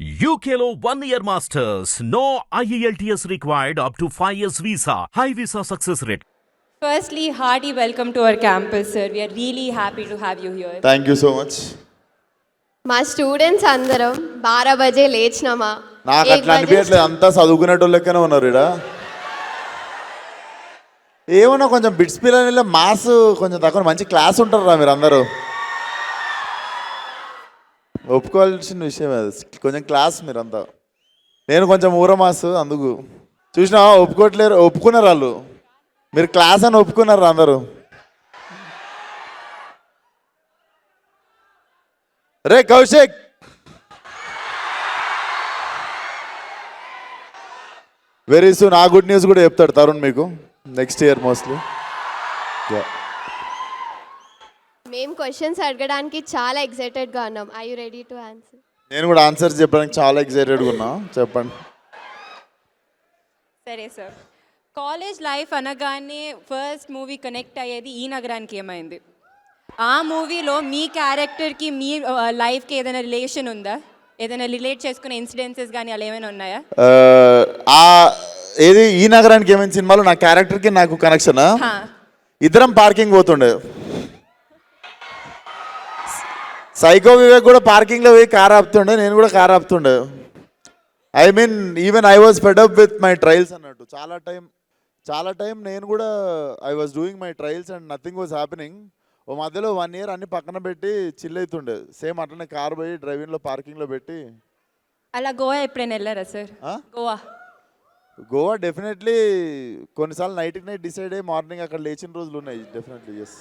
Year masters. No E IELTS required up to 5 years visa. High visa success rate. Firstly, hearty welcome to our campus, sir. We are really happy to have you here. Thank you so much మా students అందరం బారా బజే లేచినామా నాకు అట్లా అనిపించట్లేదు అంతా చదువుకునేటోళ్ళు లెక్కనే ఉన్నారు ఇక్కడ ఏమన్నా కొంచెం బిట్స్ పిల్లల మాస్ కొంచెం తక్కువ మంచి క్లాస్ ఉంటారు రా మీరు అందరూ ఒప్పుకోవాల్సిన విషయం అది. కొంచెం క్లాస్ మీరంతా. నేను కొంచెం ఊరమాసు అందుకు. చూసినా ఒప్పుకోవట్లేరు ఒప్పుకున్నారు వాళ్ళు. మీరు క్లాస్ అని ఒప్పుకున్నారు అందరూ. రే కౌశిక్! వెరీ సూన్ ఆ గుడ్ న్యూస్ కూడా చెప్తాడు తరుణ్ మీకు. Next year mostly yeah questions అడగడానికి చాలా ఎక్సైటెడ్గా ఉన్నాం. I you ready to answer నేను కూడా ఆన్సర్స్ చెప్పడానికి చాలా ఎక్సైటెడ్గా ఉన్నా. చెప్పండి. సరే సార్ కాలేజ్ లైఫ్ అనగానే ఫస్ట్ మూవీ కనెక్ట్ అయ్యేది ఈ నగరానికి ఏమైంది? ఆ మూవీలో మీ క్యారెక్టర్కి మీ లైఫ్కి ఏదైనా రిలేషన్ ఉందా? ఏదైనా రిలేట్ చేసుకునే ఇన్సిడెన్సెస్ కానీ అలా ఏమైనా ఉన్నాయా? ఆ, ఏది ఈ నగరానికి ఏమైనా సినిమాలో నా క్యారెక్టర్కి నాకు కనెక్షన్ హా. ఇద్దరం పార్కింగ్ పోతుండే. సైకో వివేక్ కూడా పార్కింగ్లో పోయి కార్ ఆపుతుండే నేను కూడా car ఆపుతుండే. I mean even I was fed up with my trials అన్నట్టు. చాలా టైం చాలా టైం నేను కూడా I was doing my trials and nothing was happening ఓ మధ్యలో వన్ ఇయర్ అన్ని పక్కన పెట్టి చిల్ అవుతుండే సేమ్ అట్లనే కార్ పోయి డ్రైవింగ్లో పార్కింగ్లో పెట్టి. అలా గోవా ఎప్పుడైనా వెళ్ళారా సార్? గోవా? గోవా డెఫినెట్లీ కొన్నిసార్లు నైట్కి నైట్ డిసైడ్ అయ్యి మార్నింగ్ అక్కడ లేచిన రోజులు ఉన్నాయి డెఫినెట్లీ ఎస్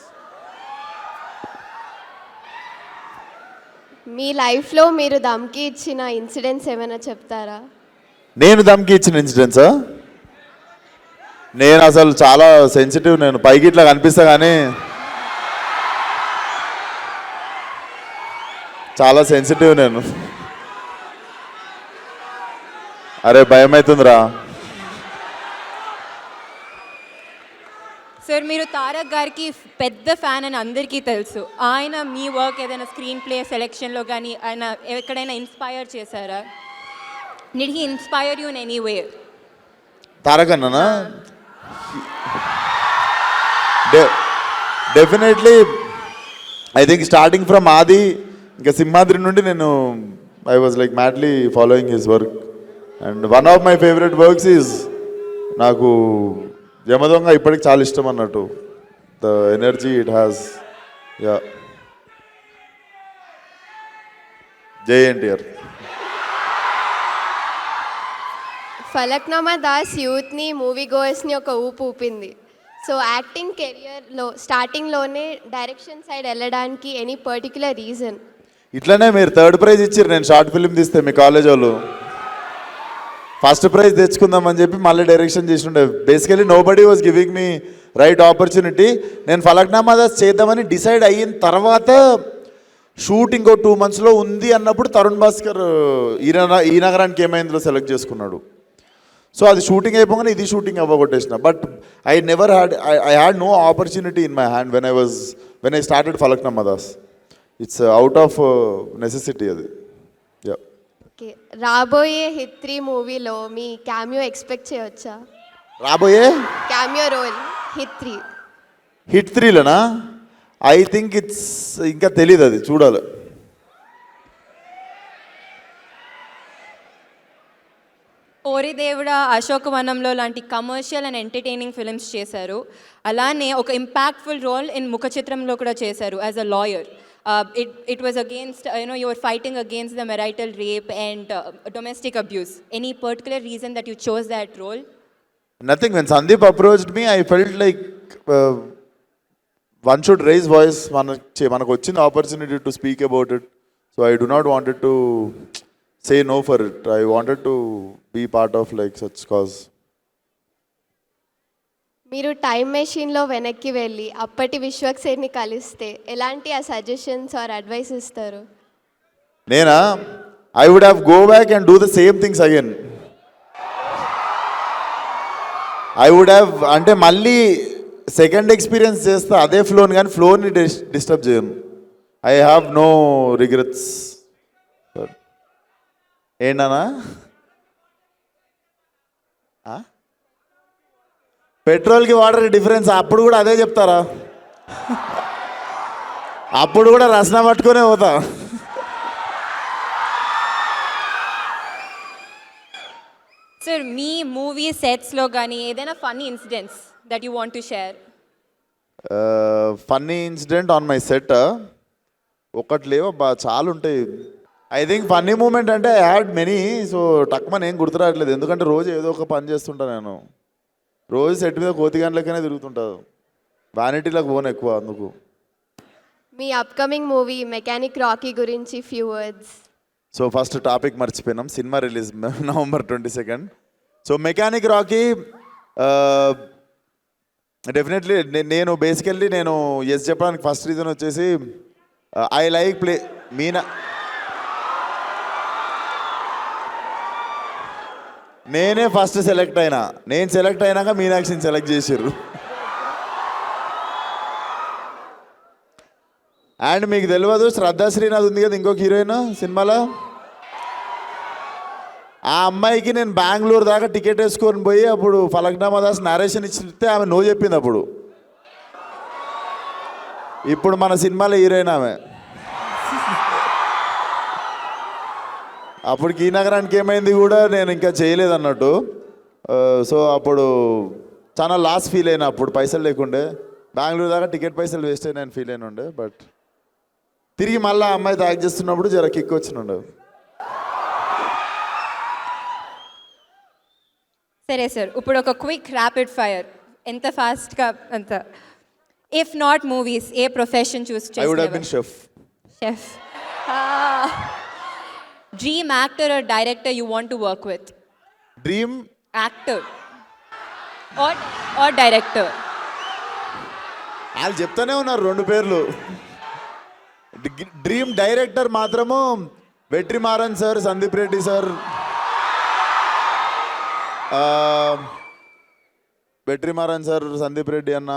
మీ లైఫ్లో మీరు దమ్కి ఇచ్చిన ఇన్సిడెంట్స్ ఏమైనా చెప్తారా? నేను దమ్కి ఇచ్చిన ఇన్సిడెంట్సా నేను అసలు చాలా సెన్సిటివ్ నేను పైకి ఇట్లా కనిపిస్తా కానీ చాలా సెన్సిటివ్ నేను. అరే భయం అవుతుందిరా సార్ మీరు తారక్ గారికి పెద్ద ఫ్యాన్ అని అందరికీ తెలుసు. ఆయన మీ వర్క్ ఏదైనా స్క్రీన్ ప్లే సెలెక్షన్లో కానీ ఆయన ఎక్కడైనా ఇన్స్పైర్ చేశారా? Did he inspire you in any way తారకన్నా definitely I think starting from Aadi ఇంకా సింహాద్రి నుండి నేను I was like madly following his work. And one of my favourite works is నాకు యమదొంగ ఇప్పటికి చాలా ఇష్టం అన్నట్టు. The energy it has yeah Jai NTR. Falaknuma Das యూత్ని movie గోయర్స్ని ఒక ఊపు ఊపింది. సో యాక్టింగ్ కెరియర్లో స్టార్టింగ్లోనే డైరెక్షన్ సైడ్ వెళ్ళడానికి ఎనీ పర్టికులర్ రీజన్ ఇట్లనే మీరు థర్డ్ ప్రైజ్ ఇచ్చారు నేను షార్ట్ ఫిల్మ్ తీస్తే మీ కాలేజ్ వాళ్ళు ఫస్ట్ ప్రైజ్ తెచ్చుకుందామని చెప్పి మళ్ళీ డైరెక్షన్ చేసిండే. Basically nobody was giving me right opportunity నేను ఫలక్నామా దాస్ చేద్దామని డిసైడ్ అయిన తర్వాత షూట్ ఇంకో టూ మంత్స్లో ఉంది అన్నప్పుడు తరుణ్ భాస్కర్ ఈ ఈ నగరానికి ఏమైందో సెలెక్ట్ చేసుకున్నాడు. సో అది షూటింగ్ అయిపోగానే ఇది shooting అవ్వగొట్టేసిన. But I never had I had no opportunity in my hand when I was when I started Falaknuma Das it's out of necessity అది. ఓకే. రాబోయే హిట్ త్రీ మూవీలో మీ క్యామియో ఎక్స్పెక్ట్ చేయవచ్చా రాబోయే? Cameo role hit three hit త్రీలోనా? I think it's ఇంకా తెలియదు అది చూడాలి. ఓరిదేవుడ అశోకవనంలో లాంటి కమర్షియల్ అండ్ ఎంటర్టైనింగ్ ఫిల్మ్స్ చేశారు. అలానే ఒక ఇంపాక్ట్ఫుల్ రోల్ ఇన్ ముఖ చిత్రంలో కూడా చేశారు as a lawyer. it it was against you know your fighting against the marital rape and domestic abuse any particular reason that you chose that role nothing when Sandeep approached me I felt like one should raise voice మన మనకు వచ్చింది opportunity to speak about it so I do not wanted to say no for it I wanted to be part of like such cause మీరు time మెషిన్లో వెనక్కి వెళ్ళి అప్పటి విశ్వక్సేన్ని కలిస్తే ఎలాంటి ఆ సజెషన్స్ ఆర్ అడ్వైస్ ఇస్తారు? నేనా? I would have go back and do the same things again I would have అంటే మళ్ళీ సెకండ్ ఎక్స్పీరియన్స్ చేస్తా అదే ఫ్లోని కానీ ఫ్లోని డిస్ డిస్టర్బ్ చేయను. ఐ హ్యావ్ నో రిగ్రెట్స్ ఏంటన్నా? పెట్రోల్కి వాటర్ డిఫరెన్స్ అప్పుడు కూడా అదే చెప్తారా? అప్పుడు కూడా రసన పట్టుకునే పోతా. సార్ మీ మూవీ సెట్స్లో కానీ ఏదైనా funny incidents that you want to share funny incident on my set. ఒకటి లేవు బా చాలా ఉంటాయి. ఐ థింక్ ఫన్నీ మూమెంట్ అంటే ఐ హ్యాడ్ మెనీ సో టక్మన్ ఏం గుర్తురావట్లేదు. ఎందుకంటే రోజు ఏదో ఒక పని చేస్తుంటా నేను. రోజు సెట్ మీద కోతి గంటలకనే తిరుగుతుంటాను వ్యానిటీలకు పోను ఎక్కువ అందుకు. మీ అప్కమింగ్ మూవీ మెకానిక్ రాకీ గురించి few words so first topic మర్చిపోయినాం. Cinema release November twenty second so mechanic Rocky definitely నేను బేసికల్లీ నేను ఎస్ చెప్పడానికి ఫస్ట్ రీజన్ వచ్చేసి ఐ లైక్ ప్లే మీనా నేనే ఫస్ట్ సెలెక్ట్ అయినా. నేను సెలెక్ట్ అయినాక మీనాక్షిని సెలెక్ట్ చేసారు అండ్ మీకు తెలియదు శ్రద్ధా శ్రీనాథ్ ఉంది కదా ఇంకొక హీరోయిన్ సినిమాలో? ఆ అమ్మాయికి నేను బెంగళూరు దాకా టికెట్ వేసుకొని పోయి అప్పుడు ఫలక్నామా దాస్ నరేషన్ ఇచ్చితే ఆమె నో చెప్పింది అప్పుడు. ఇప్పుడు మన సినిమాలో హీరోయిన్ ఆమె. అప్పటికి ఈ నగరానికి ఏమైంది కూడా నేను ఇంకా చేయలేదు అన్నట్టు. సో అప్పుడు చాలా లాస్ ఫీల్ అయినా అప్పుడు పైసలు లేకుండే. బెంగళూరు దాకా టికెట్ పైసలు వేస్ట్ అయినా ఫీల్ అయిన ఉండే బట్ తిరిగి మళ్ళీ అమ్మాయి యాక్ట్ చేస్తున్నప్పుడు జర కిక్ వచ్చినుండే. సరే సార్ ఇప్పుడు ఒక క్విక్ ర్యాపిడ్ ఫైర్ ఎంత ఫాస్ట్గా అంత. If not movies a profession choose I would have been chef chef dream actor or director you want to work with dream actor or or director వాళ్ళు చెప్తానే ఉన్నారు రెండు పేర్లు. డ్రీమ్ డైరెక్టర్ మాత్రము Vetrimaaran sir Sandeep Reddy sir. Vetrimaaran sir Sandeep Reddy అన్న.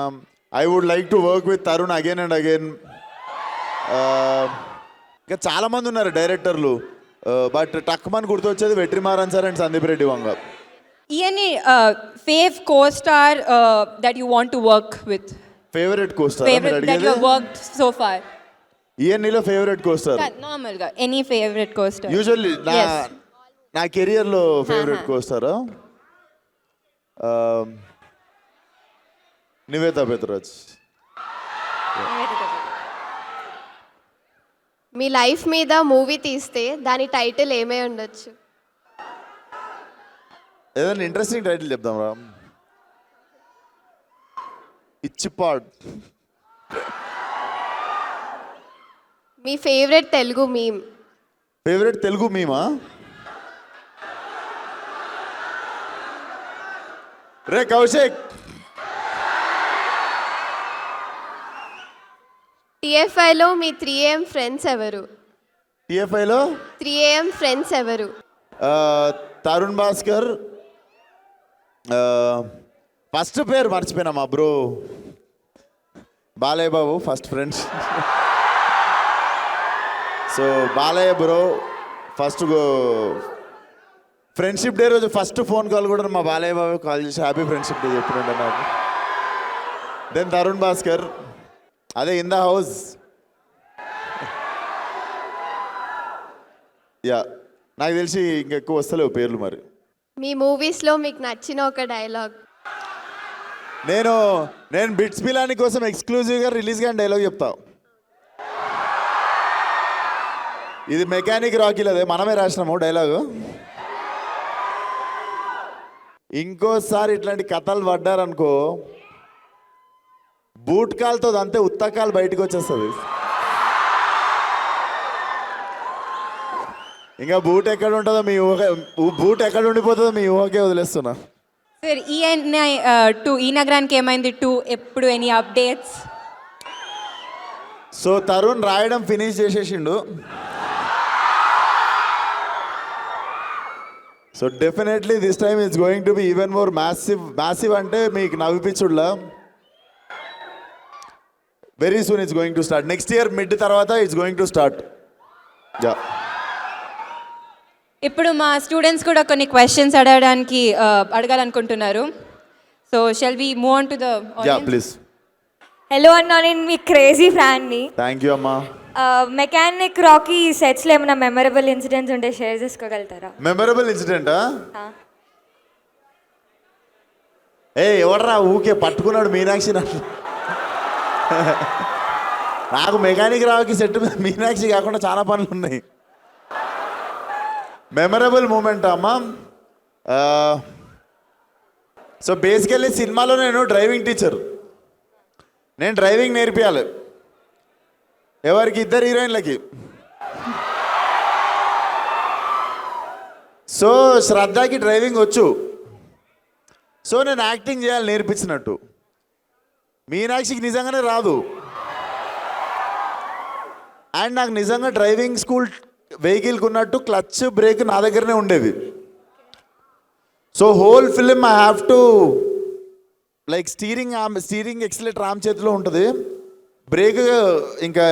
I would like to work with Tarun again and again ఇంకా చాలా మంది ఉన్నారు డైరెక్టర్లు బట్ టక్మన్ గుర్తొచ్చేది వెట్రిమారన్ సార్ అండ్ సందీప్ రెడ్డి వంగ ఇవన్నీ fave costar that you want to work with favourite costar favourite that you work so far ఈఎన్ఈలో favourite costar నార్మల్గా any favourite co star usually నా. నా కెరియర్లో ఫేవరెట్ కోస్తారా నివేత పెత్రాజ్ మీ లైఫ్ మీద మూవీ తీస్తే దాని టైటిల్ ఏమై ఉండొచ్చు? ఏదైనా ఇంట్రెస్టింగ్ టైటిల్ చెప్దాం రా. ఇచ్చిపాడ్. మీ favourite Telugu meme favourite Telugu మీమా రే కౌశిక్! టీఎఫ్ఐలో మీ త్రీ ఏఎం ఫ్రెండ్స్ ఎవరు? టిఎఫ్ఐలో త్రీ ఏఎం ఫ్రెండ్స్ ఎవరు? తరుణ్ భాస్కర్. ఫస్ట్ పేరు మర్చిపోయినా మా bro. Balayya Babu first friends so Balayya bro first friendship day రోజు ఫస్ట్ ఫోన్ కాల్ కూడా మా బాలయ్య బాబు కాల్ చేసి హ్యాపీ ఫ్రెండ్షిప్ డే చెప్తుండే నాకు దెన్ తరుణ్ భాస్కర్. అదే ఇన్ ద హౌస్ యా నాకు తెలిసి ఇంకెక్కువ వస్తలేవు పేర్లు మరి. మీ మూవీస్లో మీకు నచ్చిన ఒక డైలాగ్ నేను నేను బిట్స్ పిలాని కోసం ఎక్స్క్లూజివ్గా రిలీజ్ కానీ డైలాగ్ చెప్తా. ఇది మెకానిక్ రాకీలు అదే మనమే రాసినాము డైలాగు ఇంకోసారి ఇట్లాంటి కథలు పడ్డారనుకో బూట్ కాల్తో అంతే ఉత్తకాలు బయటకు వచ్చేస్తుంది. ఇంకా బూట్ ఎక్కడ ఉంటుందో మీ ఊహ బూట్ ఎక్కడ ఉండిపోతుందో మీ ఊహకే వదిలేస్తున్నా. సార్ ఈఎన్ఐ టూ ఈ నగరానికి ఏమైంది? టూ ఎప్పుడు ఎనీ అప్డేట్స్? సో తరుణ్ రాయడం finish చేసేసిండు. So definitely this time it's going to be even more massive massive అంటే మీకు నవ్విపించుడ్లా very soon it's going to start next year mid తర్వాత it's going to start ya ఇప్పుడు మా students కూడా కొన్ని questions అడగడానికి అడగాలనుకుంటున్నారు. So shall we move on to the ya please hello అన్న నేను మీ క్రేజీ ఫ్యాన్ని థ్యాంక్ యూ అమ్మా. మెకానిక్ రాకీ సెట్స్లో ఏమైనా మెమరబుల్ ఇన్సిడెంట్స్ ఉంటే షేర్ చేసుకోగలుగుతారా? మెమరబుల్ ఇన్సిడెంటా ఏ ఎవర్రా ఊకే పట్టుకున్నాడు మీనాక్షి నన్ను? నాకు మెకానిక్ రావుకి సెట్ మీద మీనాక్షి కాకుండా చాలా పనులు ఉన్నాయి. మెమరబుల్ మూమెంట్ అమ్మా. సో బేసికల్లీ సినిమాలో నేను డ్రైవింగ్ టీచర్ నేను డ్రైవింగ్ నేర్పియాలి. ఎవరికి? ఇద్దరు హీరోయిన్లకి. సో శ్రద్ధకి డ్రైవింగ్ వచ్చు. సో నేను యాక్టింగ్ చేయాలి నేర్పించినట్టు. మీనాక్షికి నిజంగానే రాదు. అండ్ నాకు నిజంగా డ్రైవింగ్ స్కూల్ వెహికల్కి ఉన్నట్టు క్లచ్ బ్రేక్ నా దగ్గరనే ఉండేది. So whole film I have to like steering steering accelerator ఆమె చేతిలో ఉంటుంది. బ్రేక్ ఇంకా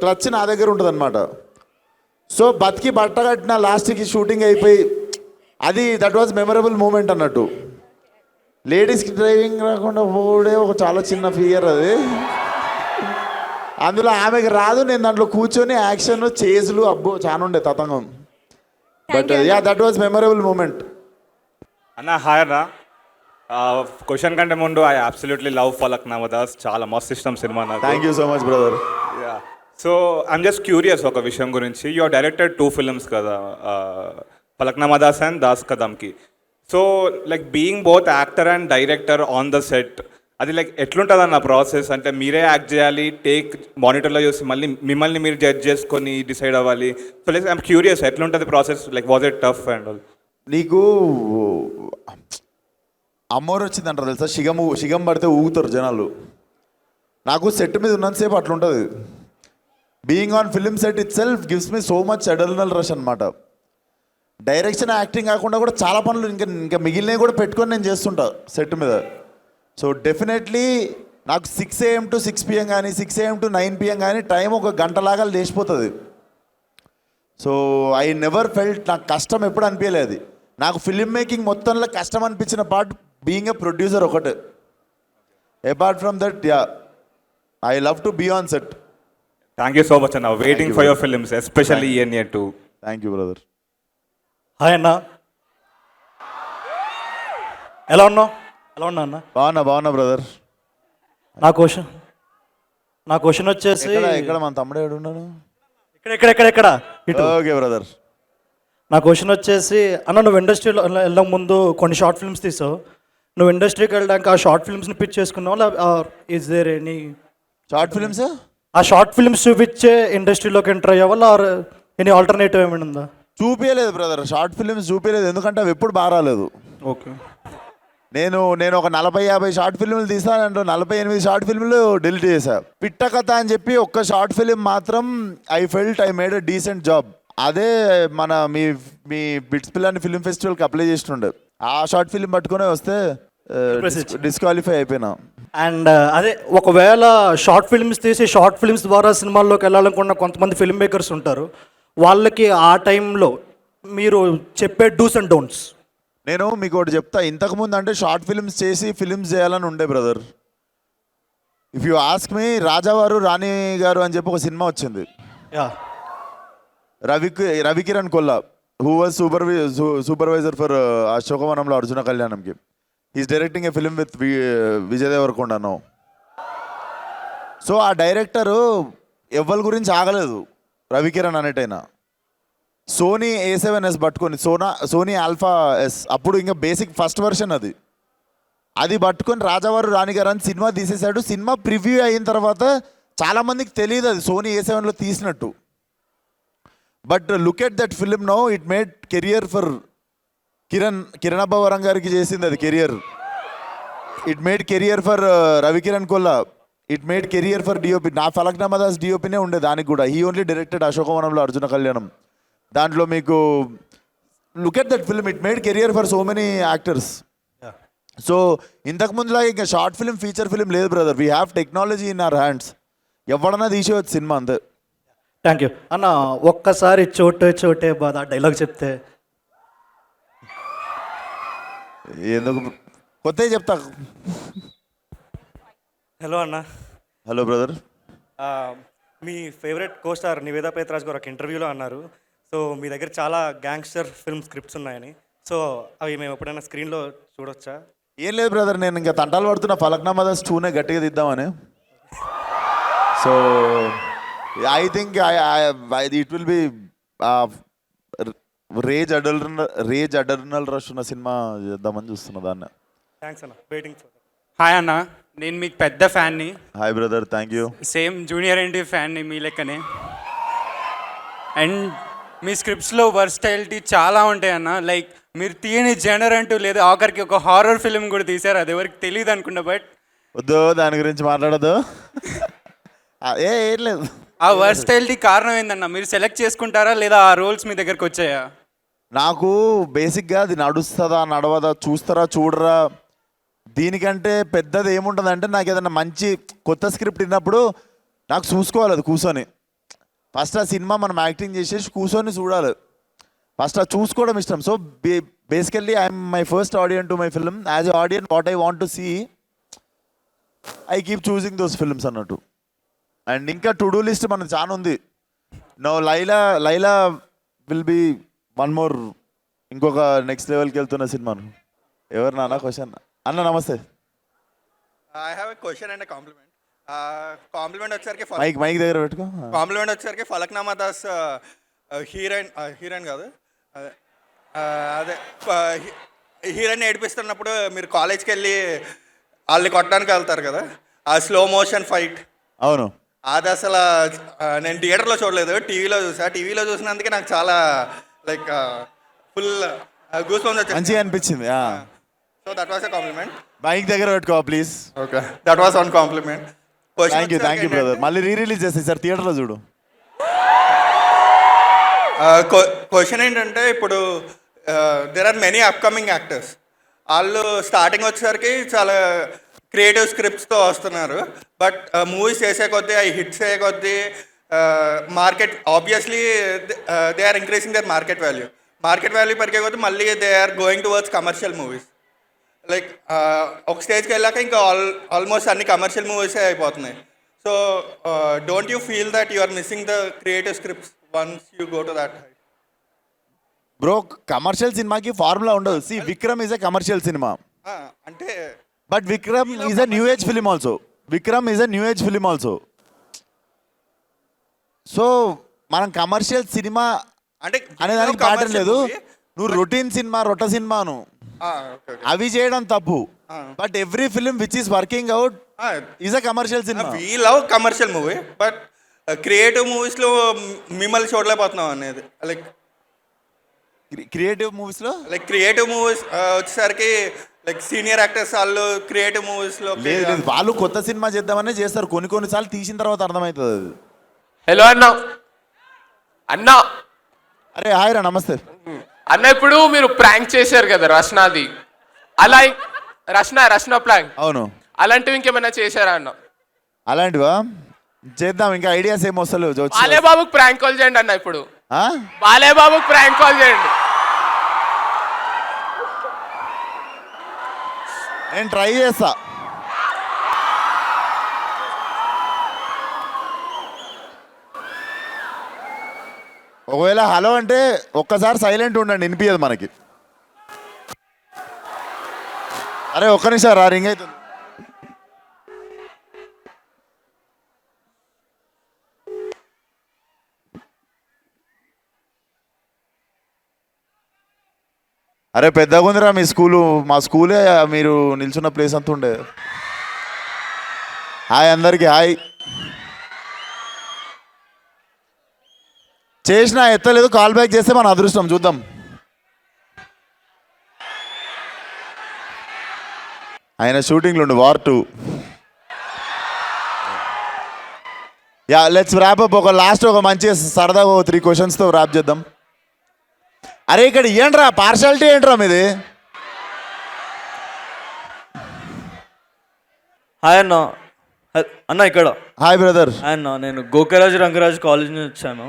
క్లచ్ నా దగ్గర ఉంటుంది అనమాట సో బతికి బట్ట కట్టిన లాస్ట్కి షూటింగ్ అయిపోయి అది దట్ వాజ్ మెమరబుల్ మూమెంట్ అన్నట్టు. లేడీస్కి డ్రైవింగ్ రాకుండా పోడే ఒక చాలా చిన్న ఫియర్ అది. అందులో ఆమెకి రాదు నేను దాంట్లో కూర్చొని యాక్షన్ చేజులు అబ్బో చాలా ఉండే తతంగం. But ya that was memorable moment అన్న హాయ్ అన్న. క్వశ్చన్ కంటే ముందు I absolutely love Falaknuma Das చాలా మస్తు ఇష్టం సినిమా నాకు. Thank you so much brother so I'm just curious ఒక విషయం గురించి. యూ డైరెక్టెడ్ టూ ఫిల్మ్స్ కదా Falaknuma Das and Das కదమ్కి so like being both actor and director on the set అది లైక్ ఎట్లుంటుంది అన్న ప్రాసెస్ అంటే మీరే యాక్ట్ చేయాలి టేక్ మానిటర్లో చూసి మళ్ళీ మిమ్మల్ని మీరు జడ్జ్ చేసుకొని డిసైడ్ అవ్వాలి. సో లైక్ ఐమ్ క్యూరియస్ ఎట్లుంటుంది process like was it tough and all నీకు అమ్మోరు వచ్చిందంటారు తెలుసా? శిగం శిగం పడితే ఊగుతారు జనాలు. నాకు సెట్ మీద ఉన్నంతసేపు అట్లుంటుంది. Being on film set itself gives me so much adrenaline rush అనమాట డైరెక్షన్ యాక్టింగ్ కాకుండా కూడా చాలా పనులు ఇంకా ఇంకా మిగిలినవి కూడా పెట్టుకొని నేను చేస్తుంటా సెట్ మీద. సో డెఫినెట్లీ నాకు six AM to six PM కానీ six AM to nine PM కానీ టైం ఒక గంటలాగా లేచిపోతుంది. సో ఐ నెవర్ ఫెల్ట్ నాకు కష్టం ఎప్పుడు అనిపించలేదు నాకు ఫిల్మ్ మేకింగ్ మొత్తంలో కష్టం అనిపించిన పార్ట్ బీయింగ్ ఎ ప్రొడ్యూసర్ ఒకటే. Apart from that ya I love to be on set thank you so much అన్న. Waiting for. Your films especially year two thank you brother hi అన్న ఎలా ఉన్నావు? ఎలా ఉన్నా అన్న? బాగున్నా బాగున్నా బ్రదర్ నా క్వశ్చన్ నా క్వశ్చన్ వచ్చేసి ఎక్కడ ఎక్కడ మన తమ్ముడు ఏడు ఉన్నాను ఇక్కడ ఇక్కడ ఇక్కడ ఇక్కడ. ఇటు. ఓకే బ్రదర్ నా క్వశ్చన్ వచ్చేసి అన్న నువ్వు ఇండస్ట్రీలో వెళ్ళక ముందు కొన్ని షార్ట్ ఫిల్మ్స్ తీసావు. నువ్వు ఇండస్ట్రీకి వెళ్ళడానికి ఆ షార్ట్ ఫిల్మ్స్ని పిచ్ చేసుకున్నావు? Is there any short films ఆ షార్ట్ ఫిల్మ్స్ చూపించే ఇండస్ట్రీలోకి ఎంటర్ అయ్యావా? ఆర్ ఎనీ ఆల్టర్నేటివ్ ఏమైనా ఉందా? చూపించలేదు బ్రదర్ షార్ట్ ఫిల్మ్స్ చూపించలేదు ఎందుకంటే అవి ఎప్పుడు బాగా రాలేదు. ఓకే నేను నేను ఒక నలభై యాభై షార్ట్ ఫిల్మ్లు తీసానంటూ నలభై ఎనిమిది షార్ట్ ఫిల్మ్లు డిలీట్ చేశా. పిట్ట కథ అని చెప్పి ఒక్క షార్ట్ ఫిల్మ్ మాత్రం I felt I made a decent job అదే మన మీ మీ బిట్స్ పిల్లని ఫిల్మ్ ఫెస్టివల్కి అప్లై చేస్తుండే. ఆ షార్ట్ ఫిల్మ్ పట్టుకునే వస్తే డిస్క్వాలిఫై అయిపోయినా. అండ్ అదే ఒకవేళ షార్ట్ ఫిల్మ్స్ తీసి షార్ట్ ఫిల్మ్స్ ద్వారా సినిమాల్లోకి వెళ్ళాలనుకున్న కొంతమంది ఫిల్మ్ మేకర్స్ ఉంటారు. వాళ్ళకి ఆ టైంలో మీరు చెప్పే డూస్ అండ్ డోంట్స్ నేను మీకు ఒకటి చెప్తా ఇంతకుముందు అంటే షార్ట్ ఫిల్మ్స్ చేసి ఫిల్మ్స్ చేయాలని ఉండే brother. If you ask me Rajavaru Rani Garu అని చెప్పి ఒక సినిమా వచ్చింది. Ya. Ravi Ravikiran Kolla who was super supervisor for Ashokavanamlo Arjuna కళ్యాణంకి. Is directing a film with Vijay దేవరకొండను సో ఆ డైరెక్టరు ఎవ్వరి గురించి ఆగలేదు. రవికిరణ్ అనేటైనా. సోనీ ఏ సెవెన్ ఎస్ పట్టుకొని సోనా సోనీ ఆల్ఫా ఎస్ అప్పుడు ఇంకా బేసిక్ ఫస్ట్ వర్షన్ అది. అది పట్టుకొని రాజావారు రాణిగారు అని సినిమా తీసేశాడు. సినిమా ప్రివ్యూ అయిన తర్వాత చాలామందికి తెలియదు అది సోనీ ఏ సెవెన్లో తీసినట్టు. But look at that film no it made career for Kiran Kiran Abbavaram గారికి చేసింది అది career it made career for Ravikiran Kolla it made career for DOP నా ఫలక్నామా దాస్ డిఓపినే ఉండే దానికి కూడా. హీ ఓన్లీ డైరెక్టెడ్ అశోకవనంలో అర్జున కళ్యాణం. దాంట్లో మీకు look at that film it made career for so many actors so ఇంతకు ముందులాగా ఇంకా షార్ట్ ఫిల్మ్ ఫీచర్ ఫిల్మ్ లేదు brother we have technology in our hands ఎవడన్నా తీసేవచ్చు సినిమా అంతే. థ్యాంక్ యూ అన్న ఒక్కసారి చోటే చోటే బాధ డైలాగ్ చెప్తే. ఎందుకు? కొత్త చెప్తా. హలో అన్న. Hello brother. మీ favourite co star Nivetha Pethuraj garu ఒక ఇంటర్వ్యూలో అన్నారు. సో మీ దగ్గర చాలా గ్యాంగ్స్టర్ ఫిల్మ్ స్క్రిప్ట్స్ ఉన్నాయని. సో అవి మేము ఎప్పుడైనా స్క్రీన్లో చూడొచ్చా? ఏం లేదు బ్రదర్. నేను ఇంకా తంటాలు పడుతున్న ఫలక్నామా దాస్ టూనే గట్టిగా తీద్దామని so I think it will be rage adrenal rage adrenaline rush ఉన్న సినిమా చేద్దామని చూస్తున్నా దాన్ని. థ్యాంక్స్ అన్న. వెయిటింగ్ ఫర్ హాయ్ అన్న. నేను మీకు పెద్ద ఫ్యాన్ని. Hi brother thank you same junior NT ఫ్యాన్ని మీ లెక్కనే. అండ్ మీ స్క్రిప్ట్స్లో వర్స్టైలిటీ చాలా ఉంటాయి అన్న. లైక్ మీరు తీయని జనర్ అంటూ లేదు. ఆఖరికి ఒక హారర్ ఫిల్మ్ కూడా తీశారు. అది ఎవరికి తెలియదు అనుకున్నా బట్ వద్దు దాని గురించి మాట్లాడదు ఏ ఏం లేదు. ఆ వర్స్టైలిటీ కారణం ఏందన్న? మీరు సెలెక్ట్ చేసుకుంటారా లేదా ఆ రోల్స్ మీ దగ్గరకు వచ్చాయా? నాకు బేసిక్గా అది నడుస్తుందా నడవదా చూస్తారా చూడరా దీనికంటే పెద్దది ఏముంటుంది అంటే నాకు ఏదైనా మంచి కొత్త స్క్రిప్ట్ విన్నప్పుడు నాకు చూసుకోవాలి అది కూర్చొని ఫస్ట్ ఆ సినిమా మనం యాక్టింగ్ చేసేసి కూర్చొని చూడాలి. ఫస్ట్ అది చూసుకోవడం ఇష్టం. So bay basically I'm my first audience to my film. As a audience what I want to see I keep choosing those films అన్నట్టు. అండ్ ఇంకా టు డూ లిస్ట్ మనకు చాలా ఉంది. No Laila Laila will be one more ఇంకొక next లెవెల్కి వెళ్తున్న సినిమాను. ఎవరు నానా క్వశ్చన్. అన్న నమస్తే. I have a question and compliment compliment వచ్చేసరికి మైక్ మైక్ దగ్గర పెట్టుకో. కాంప్లిమెంట్ వచ్చేసరికి ఫలక్నామా దాస్ హీరోయిన్ హీరోయిన్ కాదు. అదే హీరోయిన్ ఏడిపిస్తున్నప్పుడు మీరు కాలేజ్కి వెళ్ళి వాళ్ళని కొట్టడానికి వెళ్తారు కదా? ఆ స్లో మోషన్ ఫైట్ అవును. అది అసలు నేను థియేటర్లో చూడలేదు టీవీలో చూసా. టీవీలో చూసినందుకే నాకు చాలా లైక్ ఫుల్ గూస్ మంచిగా అనిపించింది so that was a compliment mike దగ్గర పెట్టుకో please okay that was one compliment thank you thank you brother మళ్ళీ రీ రిలీజ్ చేస్తాయి సార్ థియేటర్లో చూడు. క్వశ్చన్ ఏంటంటే ఇప్పుడు there are many upcoming actors వాళ్ళు స్టార్టింగ్ వచ్చేసరికి చాలా క్రియేటివ్ స్క్రిప్ట్స్తో వస్తున్నారు. బట్ మూవీస్ చేసే కొద్దీ అవి హిట్స్ అయ్యే కొద్దీ market obviously they are increasing their market value market value పెరిగే కొద్దీ మళ్ళీ they are going towards commercial movies like ఒక స్టేజ్కి వెళ్ళాక ఇంకా ఆల్ ఆల్మోస్ట్ అన్ని కమర్షియల్ మూవీసే అయిపోతున్నాయి. So don't you feel that you are missing the creative scripts once you go to that bro commercial సినిమాకి ఫార్ములా ఉండదు. See Vikram is a commercial cinema అంటే but Vikram is a new age film also Vikram is a new age film also so మనం commercial సినిమా అంటే అనే దానికి commercial pattern లేదు. నువ్వు రొటీన్ సినిమా రొట్ట సినిమాను. అవి చేయడం తప్పు. But every film which is working out is a commercial cinema. We love commercial movie but creative మూవీస్లో మిమ్మల్ని చూడలేకపోతున్నాం అనేది. లైక్ క్రియేటివ్ మూవీస్లో? లైక్ క్రియేటివ్ మూవీస్ వచ్చేసరికి లైక్ సీనియర్ యాక్టర్స్ వాళ్ళు క్రియేటివ్ మూవీస్లో లేదు లేదు. వాళ్ళు కొత్త సినిమా చేద్దామనే చేస్తారు. కొన్ని కొన్ని సార్లు తీసిన తర్వాత అర్థమవుతుంది అది. హలో అన్న. అన్న. అరే హాయ్ రా నమస్తే. అన్న ఇప్పుడు మీరు ప్రాంక్ చేశారు కదా రష్నాది అలా రష్న రష్న ప్రాంక్ అవును. అలాంటివి ఇంకేమైనా చేశారా అన్న? అలాంటివా? చేద్దాం ఇంకా ఐడియాస్ ఏం వస్తలేవు వచ్చి- బాలేబాబుకి ప్రాంక్ కాల్ చేయండి అన్న ఇప్పుడు? బాలేబాబుకి ప్రాంక్ కాల్ చేయండి. నేను ట్రై చేస్తా. ఒకవేళ హలో అంటే ఒక్కసారి సైలెంట్ ఉండండి వినిపించదు మనకి. అరే ఒక్క నిమిషం రా రింగ్ అవుతుంది అరే పెద్దగా ఉందిరా మీ స్కూలు. మా స్కూలే మీరు నిల్చున్న ప్లేస్ అంతా ఉండే. హాయ్ అందరికీ హాయ్. చేసినా ఎత్తలేదు కాల్ బ్యాక్ చేస్తే మన అదృష్టం చూద్దాం. ఆయన షూటింగ్లో ఉండు war two. Ya let's wrap up ఒక లాస్ట్ ఒక మంచి సరదాగా ఒక త్రీ క్వశ్చన్స్తో ర్యాప్ చేద్దాం. అరే ఇక్కడ ఏంట్రా పార్షాలిటీ ఏంట్రా మీది? హాయ్ అన్న. అన్న ఇక్కడ. హాయ్ బ్రదర్ అన్న నేను గోకరాజు రంగరాజు కాలేజ్ నుంచి వచ్చాను.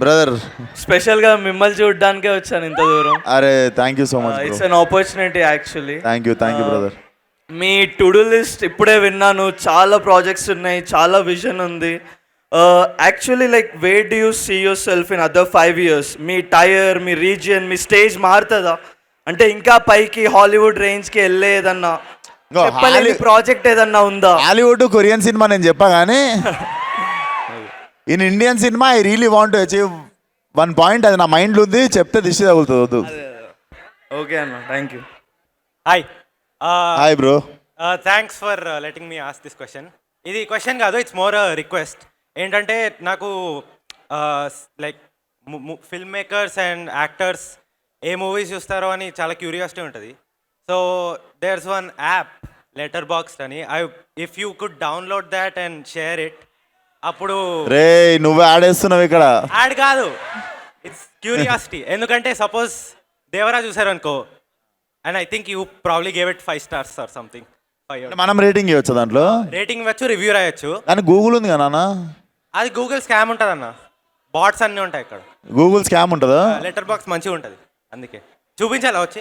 బ్రదర్ స్పెషల్గా మిమ్మల్ని చూడడానికే వచ్చాను ఇంత దూరం. అరే thank you so much it's an opportunity actually thank you thank you brother me to do list ఇప్పుడే విన్నాను. చాలా ప్రాజెక్ట్స్ ఉన్నాయి చాలా విజన్ ఉంది. Actually like where do you see yourself in other five years me tier మీ region మీ stage మారుతుందా? అంటే ఇంకా పైకి హాలీవుడ్ రేంజ్కి వెళ్ళే ఏదన్నా? ఇంకో చెప్పలేని హాలీ- ప్రాజెక్ట్ ఏదన్నా ఉందా? హాలీవుడ్ కొరియన్ సినిమా నేను చెప్పా కానీ in Indian cinema I really want achieve one point అది నా మైండ్లో ఉంది. చెప్తే దిష్టి తగులుతుంది. వద్దు. ఓకే అన్న. Thank you hi hi bro thanks for letting me ask this question ఇది క్వశ్చన్ కాదు ఇట్స్ మోర్ రిక్వెస్ట్ ఏంటంటే నాకు like film makers and actors A movies చూస్తారో అని చాలా క్యూరియాసిటీ ఉంటుంది. So there's one app letter box అని. I if you could download that and share it అప్పుడు రే నువ్వే ఆడేస్తున్నావు ఇక్కడ. యాడ్ కాదు. ఇట్స్ క్యూరియాసిటీ ఎందుకంటే సపోజ్ దేవరా చూసారు అనుకో and I think you probably gave it five stars or something మనం రేటింగ్ ఇవ్వచ్చు దాంట్లో? రేటింగ్ ఇవ్వచ్చు రివ్యూ రాయొచ్చు. కానీ గూగుల్ ఉంది కదా నాన్న? అది గూగుల్ స్కామ్ ఉంటుంది అన్న. బాట్స్ అన్నీ ఉంటాయి ఇక్కడ. గూగుల్ స్కామ్ ఉంటుందా? లెటర్ బాక్స్ మంచిగా ఉంటుంది. అందుకే. చూపించాలా వచ్చి?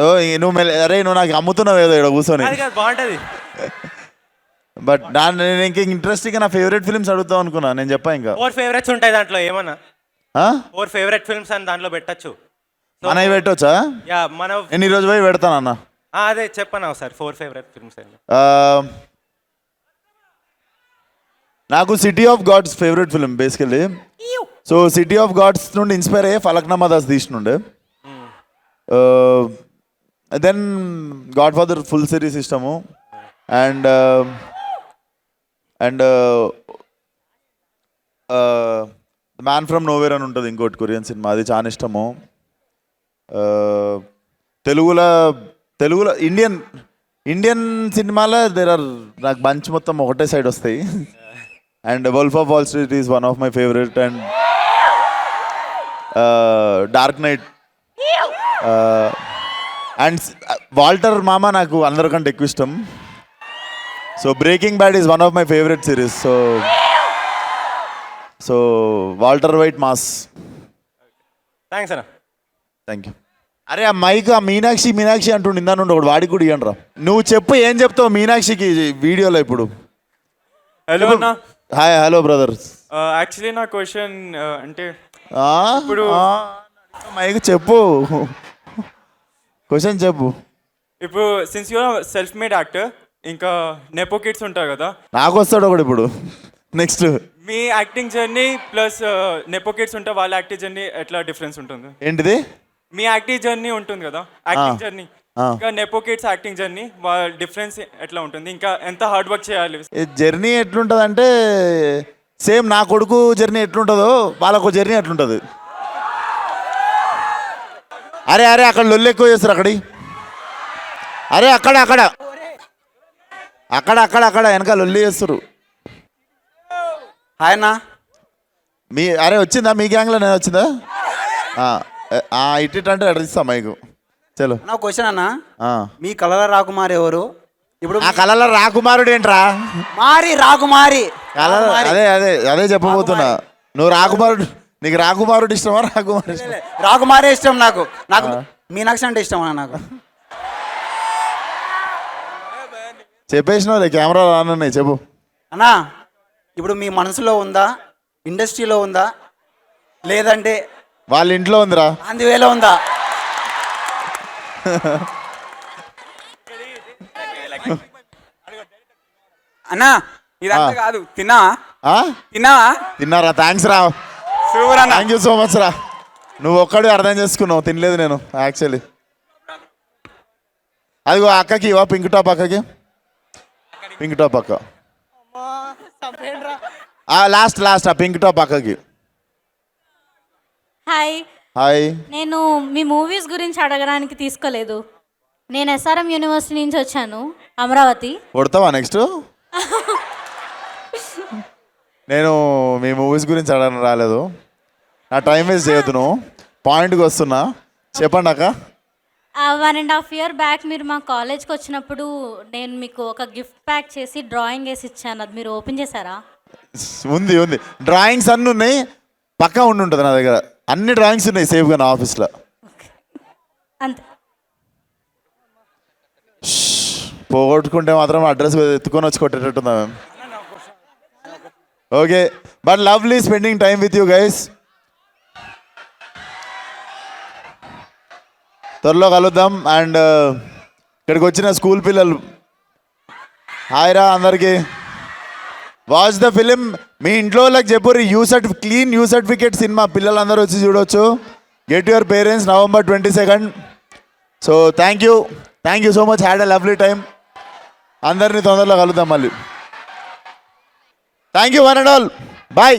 ఓ నువ్వు అరే నువ్వు నాకు అమ్ముతున్నావు ఏదో ఇక్కడ కూర్చొని. బాగుంటుంది. బట్ దాన్ని నేను ఇంక ఇంట్రెస్టింగ్ నా ఫేవరెట్ ఫిల్మ్స్ అడుగుతావు అనుకున్నా. నేను చెప్పా ఇంకా. ఫోర్ ఫేవరెట్స్ ఉంటాయి దాంట్లో ఏమన్నా? ఆ? ఫోర్ ఫేవరెట్ ఫిల్మ్స్ అని దాంట్లో పెట్టచ్చు. మనవి పెట్టవచ్చా యా మన నేను ఈరోజు పోయి పెడతాను అన్న ఆ, అదే చెప్పను సార్ ఫోర్ ఫేవరెట్ ఫిల్మ్స్ నాకు city of gods favourite film basically so city of gods నుండి ఇన్స్పైర్ అయ్యే ఫలక్నామా దాస్ తీసినుండే then God father full series ఇష్టము. And and man from nowhere అని ఉంటుంది ఇంకోటి కొరియన్ సినిమా అది చాలా ఇష్టము. తెలుగులో తెలుగులో ఇండియన్ ఇండియన్ సినిమాలో దేర్ ఆర్ నాకు బంచ్ మొత్తం ఒకటే సైడ్ వస్తాయి. And wolf of Wall Street is one of my favourite and dark knight and Walter మామ నాకు అందరికంటే ఎక్కువ ఇష్టం. So breaking bad is one of my favourite series so so Walter White mass thanks అన్న thank you అరే ఆ mic ఆ మీనాక్షి మీనాక్షి అంటుండు ఇందా నుండి ఒకటి వాడికి కూడా ఇవ్వండి రా నువ్వు చెప్పు ఏం చెప్తావు మీనాక్షికి వీడియోలో ఇప్పుడు. హలో అన్న హాయ్ హలో బ్రదర్ యాక్చువల్లీ నా క్వశ్చన్ అంటే ఇప్పుడు మైక్ చెప్పు. క్వశ్చన్ చెప్పు. ఇప్పుడు since you're self made actor ఇంకా నెపో కిడ్స్ ఉంటారు కదా. నాకు వస్తాడు ఒకడు ఇప్పుడు. నెక్స్ట్ మీ acting journey plus nepo kids ఉంటే వాళ్ళ యాక్టింగ్ జర్నీ ఎట్లా డిఫరెన్స్ ఉంటుంది? ఏంటిది? మీ యాక్టింగ్ జర్నీ ఉంటుంది కదా. Acting journey. ఇంకా నెపో కిడ్స్ యాక్టింగ్ జర్నీ వాళ్ళ డిఫరెన్స్ ఎట్లా ఉంటుంది? ఇంకా ఎంత హార్డ్ వర్క్ చేయాలి? జర్నీ ఎట్లుంటుంది అంటే సేమ్ నా కొడుకు జర్నీ ఎట్లుంటుందో వాళ్ళకు జర్నీ ఎట్లుంటుంది? అరే అరే అక్కడ లొల్లు ఎక్కువ చేస్తారు అక్కడి. అరే అక్కడ అక్కడ. అక్కడ అక్కడ అక్కడ వెనక లొల్లి చేస్తారు హాయ్ అన్న. మీ అరే వచ్చిందా? మీ గ్యాంగ్లో నేను వచ్చిందా? ఇటు ఇటు అంటే అడిగిస్తా మైకు? చలో. నా క్వశ్చన్ అన్న. మీ కలల రాకుమారి ఎవరు? ఇప్పుడు ఆ కళలో రాకుమారుడు ఏంట్రా? మారి రాకుమారి. అదే అదే అదే చెప్పబోతున్నా. నువ్వు రాకుమారుడు నీకు రాకుమారుడు ఇష్టమా? ఇష్టమా రాకుమారే ఇష్టం నాకు. నాకు మీనాక్షి అంటే ఇష్టం అన్న నాకు? చెప్పేసినావులే కెమెరా రానున్నాయి చెప్పు. అన్నా ఇప్పుడు మీ మనసులో ఉందా? ఇండస్ట్రీలో ఉందా? లేదంటే వాళ్ళ ఇంట్లో ఉందిరా. అందువేలో ఉందా? అన్నా ఇదంతా. కాదు తిన్నా? తిన్నా తిన్నారా? థ్యాంక్స్ రా. సూపర్ అన్న. థ్యాంక్ యూ సో మచ్ రా. నువ్వు ఒక్కడే అర్థం చేసుకున్నావు తినలేదు నేను యాక్చువల్లీ అదిగో అక్కకి ఇవా పింక్ టాప్ అక్కకి. పింక్ టాప్ అక్క లాస్ట్ లాస్ట్ ఆ పింక్ టాప్ అక్కకి హాయ్ హాయ్ నేను మీ మూవీస్ గురించి అడగడానికి తీసుకోలేదు. నేను ఎస్ఆర్ఎం యూనివర్సిటీ నుంచి వచ్చాను అమరావతి. కొడతావా నెక్స్ట్ నేను మీ మూవీస్ గురించి అడగడం రాలేదు. నా టైం వేస్ట్ చేయొద్దు నువ్వు. పాయింట్కి వస్తున్నా. చెప్పండి అక్క. One and half year back మీరు మా కాలేజ్కి వచ్చినప్పుడు నేను మీకు ఒక గిఫ్ట్ ప్యాక్ చేసి డ్రాయింగ్ వేసి ఇచ్చాను. అది మీరు ఓపెన్ చేశారా? ఉంది ఉంది. డ్రాయింగ్స్ అన్నీ ఉన్నాయి. పక్కా ఉండి ఉంటుంది నా దగ్గర. అన్ని డ్రాయింగ్స్ ఉన్నాయి సేఫ్గా నా ఆఫీస్లో అంతే. పోగొట్టుకుంటే మాత్రం అడ్రస్ ఎత్తుకొని వచ్చి కొట్టేటట్టుందా ma'am okay but lovely spending time with you guys త్వరలో కలుద్దాం అండ్ uh, ఇక్కడికి వచ్చిన స్కూల్ పిల్లలు. హాయ్ రా అందరికీ. వాచ్ ద ఫిలిం మీ ఇంట్లో వాళ్ళకి చెప్పుర్రి యూ సర్టి క్లీన్ యూ సర్టిఫికేట్ సినిమా పిల్లలందరూ వచ్చి చూడొచ్చు. Get your parents November twenty second so thank you thank you so much had a lovely time అందరినీ తొందరలో కలుద్దాం మళ్ళీ. Thank you one and all bye